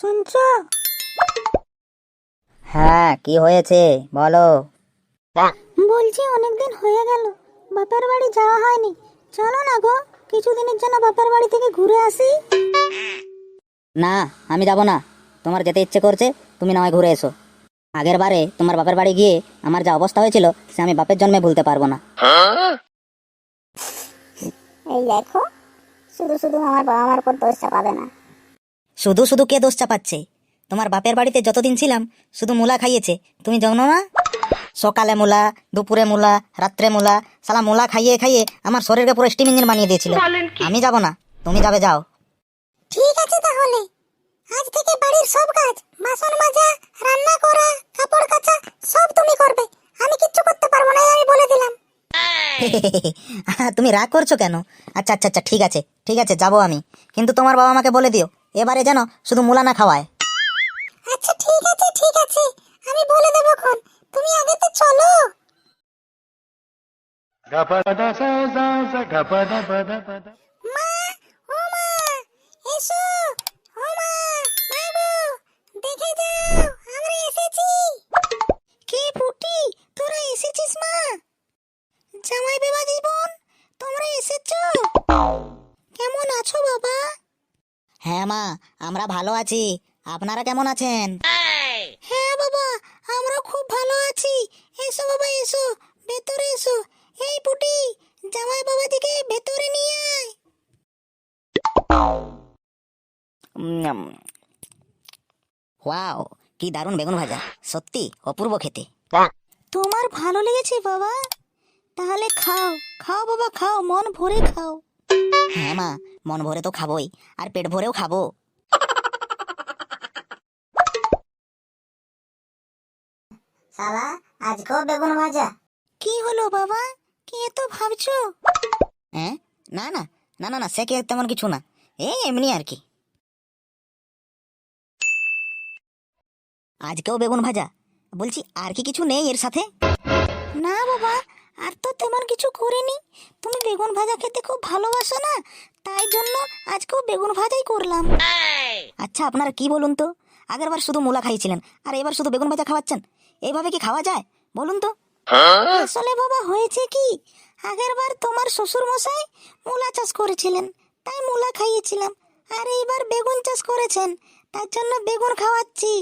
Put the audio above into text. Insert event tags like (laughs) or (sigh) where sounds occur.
শুনছ? হ্যাঁ কি হয়েছে? বলো। বলছি অনেকদিন হয়ে গেল। বাপের বাড়ি যাওয়া হয়নি। চলো না গো কিছুদিনের জন্য বাপের বাড়ি থেকে ঘুরে আসি। না আমি যাব না। তোমার যেতে ইচ্ছে করছে তুমি না হয় ঘুরে এসো। আগের বারে তোমার বাপের বাড়ি গিয়ে আমার যা অবস্থা হয়েছিল সে আমি বাপের জন্মে ভুলতে পারব না। এই দেখো শুধু শুধু আমার বাবা মার উপর দোষ চাপাবে না। শুধু শুধু কে দোষ চাপাচ্ছে? তোমার বাপের বাড়িতে যতদিন ছিলাম শুধু মূলা খাইয়েছে। তুমি জানো না? সকালে মূলা দুপুরে মূলা রাত্রে মূলা সালা মূলা খাইয়ে খাইয়ে আমার শরীরকে পুরো স্টিম ইঞ্জিন বানিয়ে দিয়েছিল। আমি যাব না। তুমি যাবে যাও। ঠিক আছে তাহলে। আজ থেকে বাড়ির সব কাজ বাসন মাজা রান্না করা কাপড় কাচা সব তুমি করবে। আমি কিচ্ছু করতে পারব না আমি বলে দিলাম। (laughs) তুমি রাগ করছ কেন? আচ্ছা আচ্ছা আচ্ছা ঠিক আছে ঠিক আছে যাব আমি। কিন্তু তোমার বাবা আমাকে বলে দিও। এবারে যেন শুধু মূলা না খাওয়ায়। আচ্ছা ঠিক আছে ঠিক আছে। আমি বলে দেবো খন তুমি আগে তো চলো. মা ও মা এসো। ও মা মাগো দেখে যাও আমরা এসেছি। কি পুটি? তোরা এসেছিস মা? জামাই বাবা জীবন তোমরা এসেছ? কেমন আছো বাবা? হ্যাঁ মা আমরা ভালো আছি। আপনারা কেমন আছেন? হ্যাঁ বাবা আমরা খুব ভালো আছি। এসো বাবা এসো ভেতরে এসো। এই পুটি জামাই বাবা দিকে ভেতরে নিয়ে আয়। ওয়াও কি দারুণ বেগুন ভাজা। সত্যি অপূর্ব খেতে। তোমার ভালো লেগেছে বাবা? তাহলে খাও খাও বাবা খাও মন ভরে খাও। হ্যাঁ মা মন ভরে তো খাবোই আর পেট ভরেও খাব। শালা আজকেও বেগুন ভাজা। কি হলো বাবা? কি এত ভাবছ? হ্যাঁ? না না না না না সে কি তেমন কিছু না। এই এমনি আর কি। আজকেও বেগুন ভাজা। বলছি আর কি কিছু নেই এর সাথে? না বাবা আর তো তেমন কিছু করিনি। তুমি বেগুন ভাজা খেতে খুব ভালোবাসো না, তাই জন্য আজকেও বেগুন ভাজাই করলাম। আচ্ছা আপনারা কি বলুন তো? আগেরবার শুধু মূলা খাইছিলেন, আর এবার শুধু বেগুন ভাজা খাওয়াচ্ছেন? এইভাবে কি খাওয়া যায়? বলুন তো। আসলে বাবা, হয়েছে কি? আগেরবার তোমার শ্বশুর মশাই মূলা চাষ করেছিলেন, তাই মূলা খাইয়েছিলাম, আর এইবার বেগুন চাষ করেছেন, তার জন্য বেগুন খাওয়াচ্ছি।